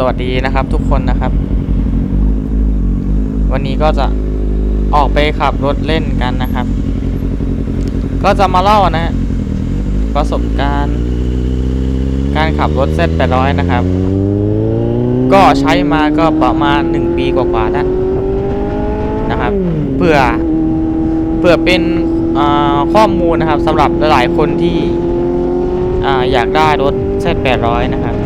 สวัสดีนะครับทุกคนนะครับ วันนี้ก็จะออกไปขับรถเล่นกันนะครับ ก็จะมาเล่านะ ประสบการณ์ การขับรถเซต800นะครับ ก็ใช้มาก็ประมาณ1ปีกว่าๆแล้วนะครับเพื่อเพื่อเป็นข้อมูลนะครับสำหรับหลายๆคนที่ออยากได้รถเซต800นะครับ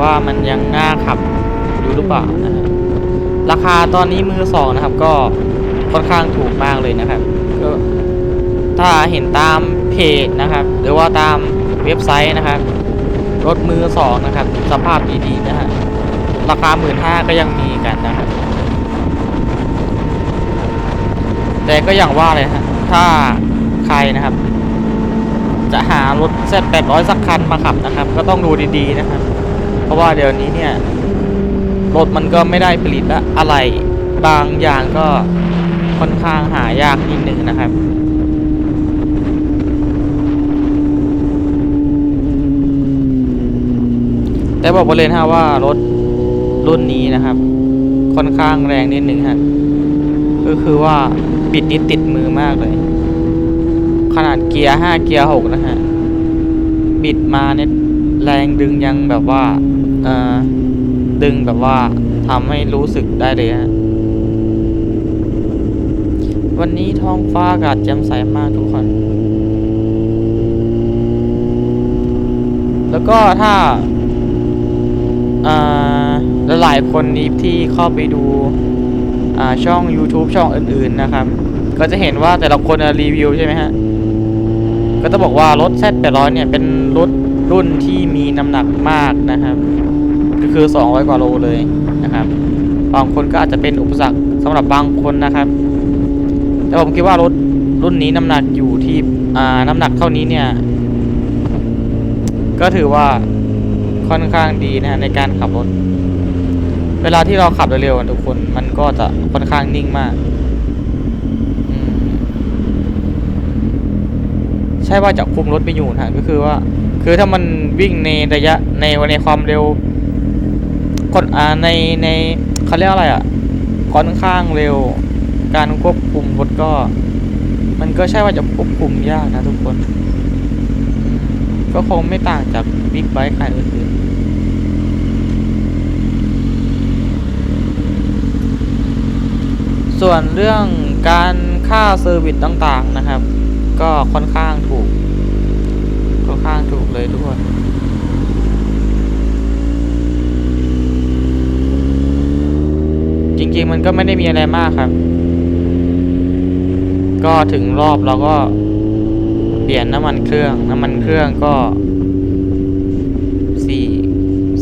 ว่ามันยังน่าขับอยู่หรือเปล่านะฮะราคาตอนนี้มือสองนะครับ ก็ค่อนข้างถูกมากเลยนะครับก็ถ้าเห็นตามเพจนะครับ หรือว่าตามเว็บไซต์นะครับ รถมือสองนะครับ สภาพดีๆนะฮะราคาหมื่นห้าก็ยังมีกันนะครับ แต่ก็อย่างว่าเลยฮะถ้าใครนะครับ จะหารถเซต800 สักคันมาขับนะครับ ก็ต้องดูดีๆนะครับ ราะว่าเดี๋ยวนี้เนี่ยรถมันก็ไม่ได้ผลิตละอะไรบางอย่างก็ค่อนข้างหายากนิดนึงนะครับแต่บอกไปเลยนะว่ารถรุ่นนี้นะครับ ค่อนข้างแรงนิดนึงฮะก็คือว่าบิดนิดติดมือมากเลย ขนาดเกียร์ห้าเกียร์หกนะฮะบิดมาเนี่ย แรงดึงยังแบบว่าเอ่อดึงแบบว่าทำให้รู้สึกได้เลยฮะวันนี้ท้องฟ้าอากาศแจ่มใสมากทุกคน แล้วก็ถ้าอ่าหลายคนนี้ที่เข้าไปดูช่อง YouTube ช่องอื่น ๆ นะครับ ก็จะเห็นว่าแต่ละคนรีวิวใช่ไหมฮะ ก็จะบอกว่ารถ Z800 เนี่ย เป็นรถ รุ่นที่มีน้ำหนักมากนะครับ ก็คือ 200 กว่าโลเลยนะครับบางคนก็อาจจะเป็นอุปสรรคสำหรับบางคนนะครับ แต่ผมคิดว่ารถรุ่นนี้น้ำหนักอยู่ที่น้ำหนักเท่านี้เนี่ย ก็ถือว่าค่อนข้างดีนะฮะในการขับรถ เวลาที่เราขับเร็วๆทุกคนมันก็จะค่อนข้างนิ่งมากอืม ใช่ว่าจะคุมรถไม่อยู่นะก็คือว่า คือถ้ามันวิ่งในระยะในในความเร็วคนอ่าในในเขาเรียกอะไรอะค่อนข้างเร็ว การควบคุมรถก็ มันก็ใช่ว่าจะควบคุมยากนะทุกคน ก็คงไม่ต่างจากบิ๊กไบค์คันอื่นส่วนเรื่องการค่าเซอร์วิสต่างๆนะครับ ก็ค่อนข้างถูก ค่อนข้างถูกเลยทุกคนจริงๆมันก็ไม่ได้มีอะไรมากครับ ก็ถึงรอบเราก็เปลี่ยนน้ำมันเครื่อง น้ำมันเครื่องก็สี่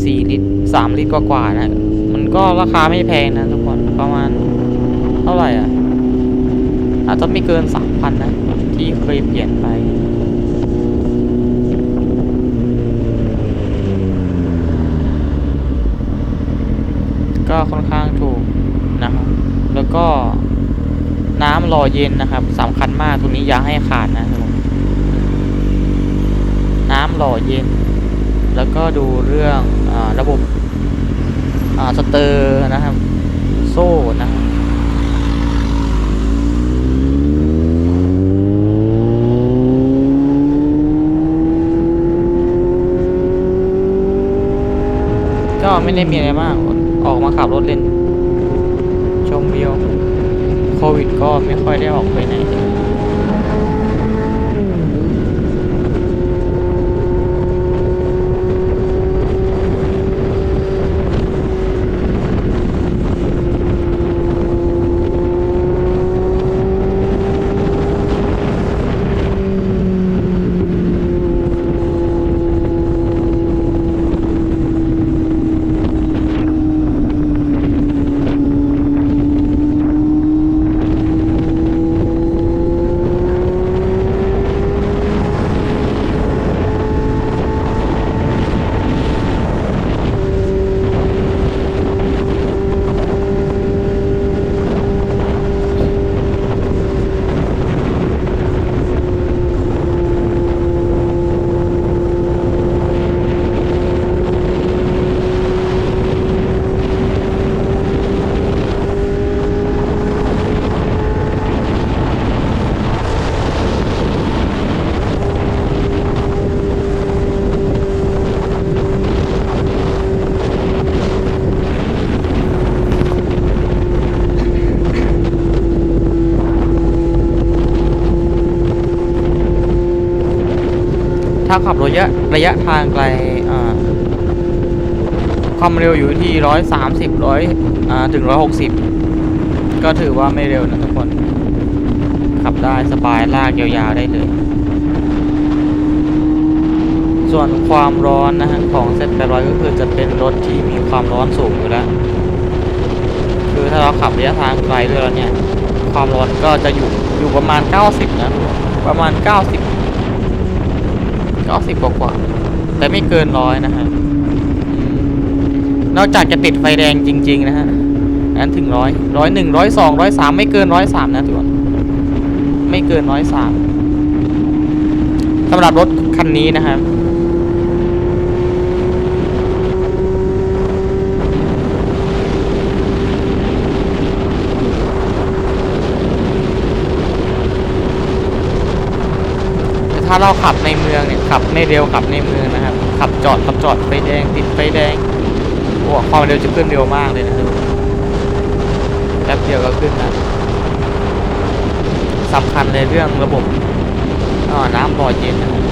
สี่ลิตรสามลิตรกว่าๆนะ มันก็ราคาไม่แพงนะทุกคน ประมาณเท่าไหร่อะ อาจจะไม่เกินสามพันนะ ที่เคยเปลี่ยนไปก็ค่อนข้างถูกนะครับ แล้วก็น้ำรอเย็นนะครับสำคัญมากตรงนี้อย่าให้ขาดนะครับน้ำรอเย็น แล้วก็ดูเรื่องอระบบอ่าสเตอร์นะครับ โซ่นะครับ ก็ไม่ได้มีอะไรมาก ออกมาขับรถเล่น ชมวิว โควิดก็ไม่ค่อยได้ออกไปไหน ถ้าขับรถระยะระยะทางไกลความเร็วอยู่ที่ร้อยสามสิบร้อยถึงร้อยหกสิบก็ถือว่าไม่เร็วนะทุกคน ขับได้สบายลากยาวๆได้เลย ส่วนความร้อนนะฮะของเซต800ก็คือจะเป็นรถที่มีความร้อนสูงอยู่แล้ว คือถ้าเราขับระยะทางไกลด้วยแล้วเนี่ย ความร้อนก็จะอยู่อยู่ประมาณ 90 นะ ประมาณ 90 90กสิบกว่าๆแต่ไม่เกินร้อยนะฮะ นอกจากจะติดไฟแดงจริง ๆ นะฮะนั้นถึงร้อยร้อยหนึ่งร้อยสองร้อยสามไม่เกินร้อยสามนะทุกคนไม่เกินร้อยสามสำหรับรถคันนี้นะครับ แต่ถ้า เราขับในเมืองเนี่ยขับไม่เร็วขับในเมืองนะครับ ขับจอดขับจอดไฟแดงติดไฟแดงโอ้ความเร็วจะขึ้นเร็วมากเลยนะดูแป๊บเดียวก็ขึ้นนะสำคัญในเรื่องระบบอ๋อน้ำบ่อเย็นนะครับ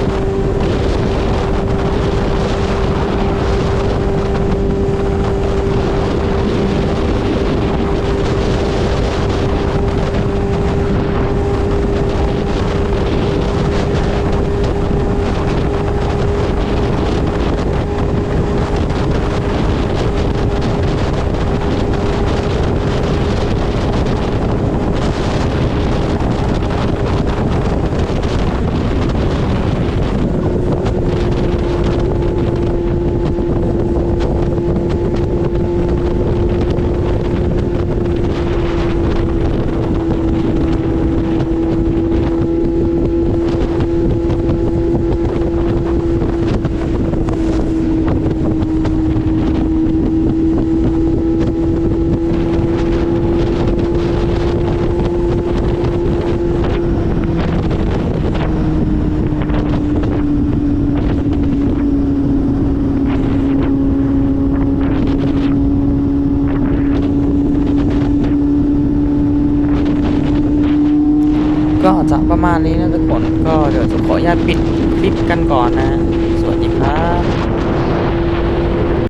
ก็ จะประมาณนี้นะทุกคนก็เดี๋ยวจะขออนุญาตปิดคลิปกันก่อนนะ สวัสดีครับ